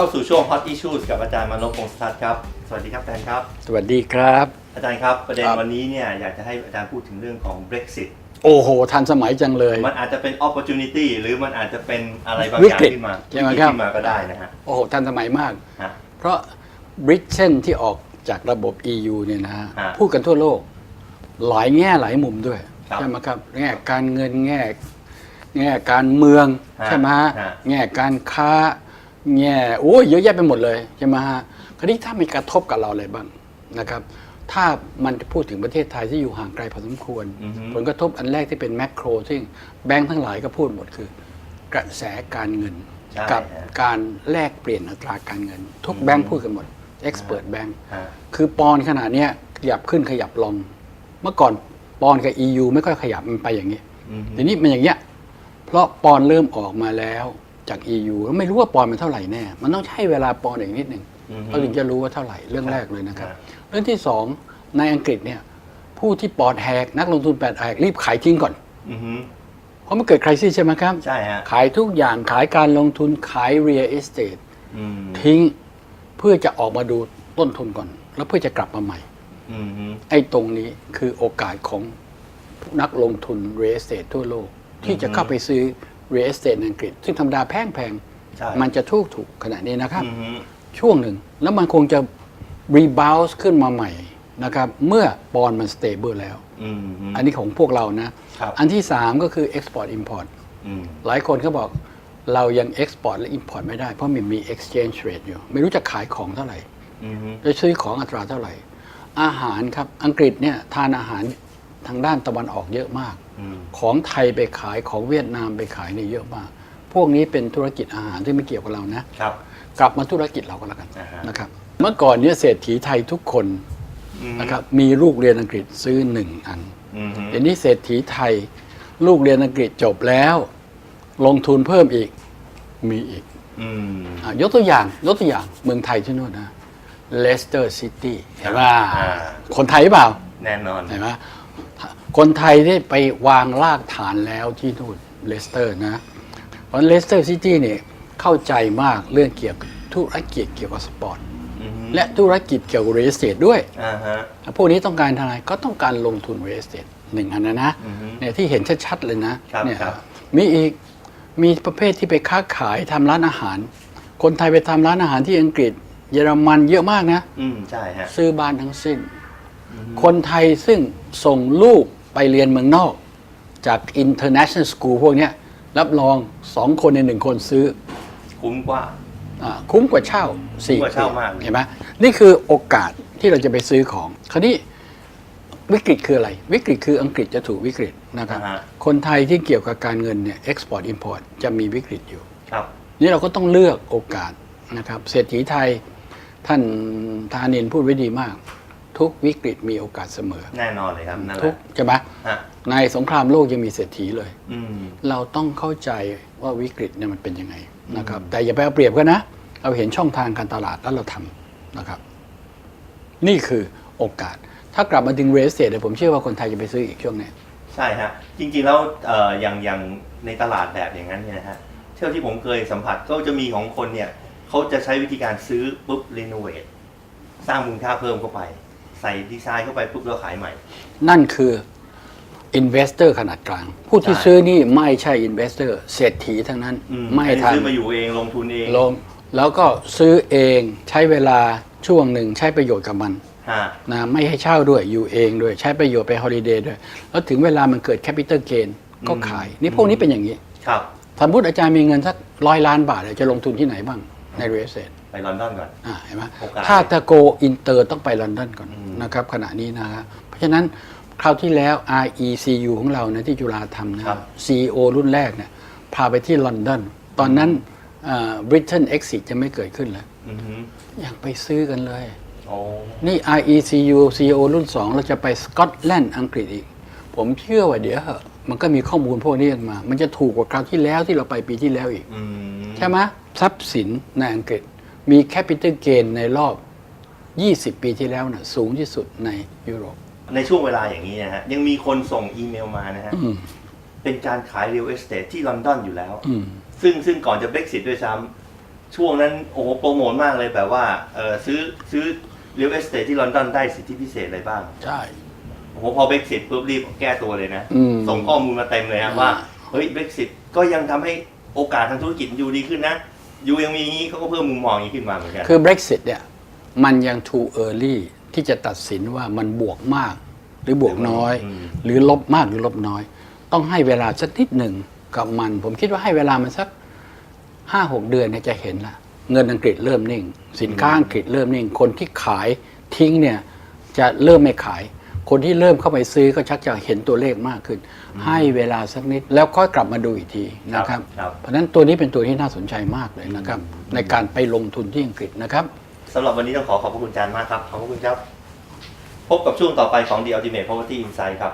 เข้าสู่ช่วง Hot Issues กับอาจารย์มานพพงศ์ทัศน์ครับ สวัสดีครับอาจารย์ครับ สวัสดีครับ อาจารย์ครับประเด็นครับ วันนี้เนี่ยอยากจะให้อาจารย์พูดถึงเรื่องของ Brexit โอ้โห ทันสมัยจังเลย มันอาจจะเป็น opportunity หรือมันอาจจะเป็นอะไรบางวิอย่างกฤตขึ้นมาใช่ไหมวิกฤตครับ ขึ้นมาก็ได้นะฮะโอ้โห ทันสมัยมาก ฮะ เพราะบริเตนที่ออกจากระบบ EU เนี่ยนะฮะฮะพูดกันทั่วโลก หลายแง่หลายมุมด้วยครับ ใช่ไหมครับ แง่การเงินแง่ แง่การเมืองฮะใช่ไหมฮะฮะ แง่การค้า แง่โอ้ยเยอะแยะไปหมดเลยใช่ไหมฮะคราวนี้ถ้ามีกระทบกับเราอะไรบ้างนะครับ ถ้ามันจะพูดถึงประเทศไทยที่อยู่ห่างไกลพอสมควรอือฮึผลกระทบอันแรกที่เป็นแมกโครซึ่งแบงค์ทั้งหลายก็พูดหมดคือ กระแสการเงินใช่กับฮะการแลกเปลี่ยนอัตราการเงิน ทุกอืมแบงค์พูดกันหมด Expert Bank ฮะคือปอนด์ขนาดเนี้ยขยับขึ้นขยับลง เมื่อก่อนปอนด์กับ EU ไม่ค่อยขยับมันไปอย่างนี้อืมทีนี้มันอย่างเงี้ยเพราะปอนด์เริ่มออกมาแล้ว จาก EU แล้วไม่รู้ว่าปอนด์มันเท่าไหร่แน่ มันต้องใช้เวลาปอนด์อีกนิดหนึ่งอืม เราถึงจะรู้ว่าเท่าไหร่เรื่องแรกเลยนะครับครับเรื่องที่สองในอังกฤษเนี่ยผู้ที่ปอดแหกนักลงทุนแปดแหกรีบขายทิ้งก่อน อือฮึเพราะมันเกิดคริสใช่ไหมครับ ใช่ฮะขายทุกอย่างขายการลงทุนขาย real estate อืมทิ้งเพื่อจะออกมาดูต้นทุนก่อน แล้วเพื่อจะกลับมาใหม่ อืมฮึไอ้ตรงนี้คือโอกาสของนักลงทุน real estate ทั่วโลก ที่จะเข้าไปซื้อ real estate ในอังกฤษ ซึ่งธรรมดาแพงแพงๆใช่ มันจะถูกถูกขนาดนี้นะครับ อืมฮึ ช่วงหนึ่ง แล้วมันคงจะ rebound ขึ้นมาใหม่นะครับ เมื่อปอนด์มัน stable แล้ว อืมฮึ อันนี้ของพวกเรานะ ครับ อันที่ 3 ก็คือ export import อืมหลายคนเขาบอกเรายัง export และ import ไม่ได้ เพราะมันมี exchange rate อยู่ ไม่รู้จะขายของเท่าไหร่ อืมฮึ จะซื้อของอัตราเท่าไหร่ อาหารครับ อังกฤษเนี่ยทานอาหาร ทางด้านตะวันออกเยอะมากอืมของไทยไปขายของเวียดนามไปขายเนี่ยเยอะมาก พวกนี้เป็นธุรกิจอาหารที่ไม่เกี่ยวกับเรานะ ครับ กลับมาธุรกิจเราก็แล้วกันอ่าฮะนะครับ เมื่อก่อนเนี่ยเศรษฐีไทยทุกคนอืมนะครับมีลูกเรียนอังกฤษซื้อหนึ่งอันอืมฮึเดี๋ยวนี้เศรษฐีไทย ลูกเรียนอังกฤษจบแล้ว ลงทุนเพิ่มอีกมีอีกอืมอะยกตัวอย่างยกตัวอย่างเมืองไทยที่นู่นนะเลสเตอร์ซิตี้เห็นป่ะอ่าคนไทยเปล่า แน่นอนเห็นไหม คนไทยได้ไปวางรากฐานแล้วที่นู่นเลสเตอร์นะเพราะเลสเตอร์ซิตี้เนี่ยเข้าใจมากเรื่องเกี่ยวกับธุรกิจเกี่ยวกับสปอร์ตอืมฮึและธุรกิจเกี่ยวกับ real estate ด้วยอ่าฮะพวกนี้ต้องการทำอะไรก็ต้องการลงทุน real estate หนึ่งอันนะนะอือฮึเนี่ยที่เห็นชัดๆเลยนะครับเนี่ยครับมีอีกมีประเภทที่ไปค้าขายทำร้านอาหาร คนไทยไปทำร้านอาหารที่อังกฤษ เยอรมันเยอะมากนะ อืมใช่ฮะซื้อบ้านทั้งสิ้น คนไทยซึ่งส่งลูก ไปเรียนเมืองนอกจาก international school พวกเนี้ยรับรองสองคนในหนึ่งคนซื้อคุ้มกว่า อาคุ้มกว่าเช่าสี่คุ้มกว่าเช่ามากเห็นไหมนี่คือโอกาสที่เราจะไปซื้อของ คราวนี้วิกฤตคืออะไร วิกฤตคืออังกฤษจะถูกวิกฤตนะครับ อ่าฮะ คนไทยที่เกี่ยวกับการเงินเนี่ย export import จะมีวิกฤตอยู่ ครับ นี่เราก็ต้องเลือกโอกาสนะครับ เศรษฐีไทยท่านธานินพูดไว้ดีมาก ทุกวิกฤตมีโอกาสเสมอ แน่นอนเลยครับนั่นแหทุกละใช่ไหมฮะในสงครามโลกยังมีเศรษฐีเลย อืม เราต้องเข้าใจว่าวิกฤตเนี่ยมันเป็นยังไงนะครับ แต่อย่าไปเอาเปรียบกันนะเราเห็นช่องทางการตลาดแล้วเราทำนะครับ นี่คือโอกาส ถ้ากลับมาดึงเรสเ t ตผมเชื่อว่าคนไทยจะไปซื้ออีกช่วงนี้ใช่ฮะจริงๆแล้วเอ่ออย่างอย่างในตลาดแบบอย่างนั้นเนี่ยนะฮะเท่าที่ผมเคยสัมผัสก็จะมีของคนเนี่ยเขาจะใช้วิธีการซื้อปุ๊บรีโนเวทสร้างมูลค่าเพิ่มเข้าไป ใส่ดีไซน์เข้าไปปุ๊บแล้วขายใหม่ นั่นคืออินเวสเตอร์ขนาดกลาง ผู้ที่ใช่ ซื้อนี่ไม่ใช่อินเวสเตอร์เศรษฐีทั้งนั้นอืไม่อันนี้ทัน ซื้อมาอยู่เองลงทุนเองลงแล้วก็ซื้อเองใช้เวลาช่วงหนึ่งใช้ประโยชน์กับมันฮะนะไม่ให้เช่าด้วยอยู่เองด้วยใช้ประโยชน์ไปฮอลิเดย์ด้วย แล้วถึงเวลามันเกิดแคปิตอลเกนก็ขาย นี่พวกนี้เป็นอย่างนี้ ครับ สมมติอาจารย์มีเงินสักร้อยล้านบาทเนี่ยจะลงทุนที่ไหนบ้างในเรสเซท ไปลอนดอนก่อน อ่าเห็นไหมโอกาสถ้าจะโกอินเตอร์ต้องไปลอนดอนก่อนอืม นะครับขณะนี้นะฮะเพราะฉะนั้นคราวที่แล้ว RECU ของเรานะที่จุฬาทำนะครับ CEO รุ่นแรกเนี่ยพาไปที่ลอนดอนตอนนั้นบริเตนเอ็กซิจะไม่เกิดขึ้นเลยอือฮึยังไปซื้อกันเลย โอ้นี่ RECU CEO รุ่น 2 เราจะไปสกอตแลนด์อังกฤษอีก ผมเชื่อว่าเดี๋ยวเหอะมันก็มีข้อมูลพวกนี้ออกมา มันจะถูกกว่าคราวที่แล้วที่เราไปปีที่แล้วอีก อืม ใช่ไหมทรัพย์สินในอังกฤษ มีแคปิตอลเกนในรอบ 20 ปีที่แล้วนะสูงที่สุดในยุโรป ในช่วงเวลาอย่างนี้นะฮะ ยังมีคนส่งอีเมลมานะฮะ อืมเป็นการขาย real estate ที่ลอนดอนอยู่แล้ว อืม ซึ่งซึ่งก่อนจะ Brexit ด้วยซ้ำช่วงนั้นโอ้โหโปรโมทมากเลยแบบว่าเออซื้อซื้อเรียลเอสเตทที่ลอนดอนได้สิทธิพิเศษอะไรบ้าง ใช่ โอ้โหพอเบรกซิตปุ๊บรีบแก้ตัวเลยนะ อืมส่งข้อมูลมาเต็มเลยนะอ่าว่า เฮ้ยเบรกซิตก็ยังทำให้โอกาสทางธุรกิจอยู่ดีขึ้นนะ ยูยังมีอย่างนี้เขาก็เพิ่มมุมมองอย่างนี้ขึ้นมาเหมือนกัน คือ Brexit เนี่ยมันยัง too early ที่จะตัดสินว่ามันบวกมาก หรือบวกน้อย อืม หรือลบมากหรือลบน้อย ต้องให้เวลาสักนิดหนึ่งกับมัน ผมคิดว่าให้เวลามันสักห้าหกเดือนเนี่ยจะเห็นละเงินอังกฤษเริ่มนิ่ง สินค้าอังกฤษเริ่มนิ่ง คนที่ขายทิ้งเนี่ยจะเริ่มไม่ขาย คนที่เริ่มเข้าไปซื้อก็ชักจะเห็นตัวเลขมากขึ้น ให้เวลาสักนิดแล้วค่อยกลับมาดูอีกทีนะครับ ครับเพราะฉะนั้นตัวนี้เป็นตัวที่น่าสนใจมากเลยนะครับ ในการไปลงทุนที่อังกฤษนะครับ สำหรับวันนี้ต้องขอขอบพระคุณอาจารย์มากครับ ขอบพระคุณครับ พบกับช่วงต่อไปของ The Ultimate Property Insight ครับ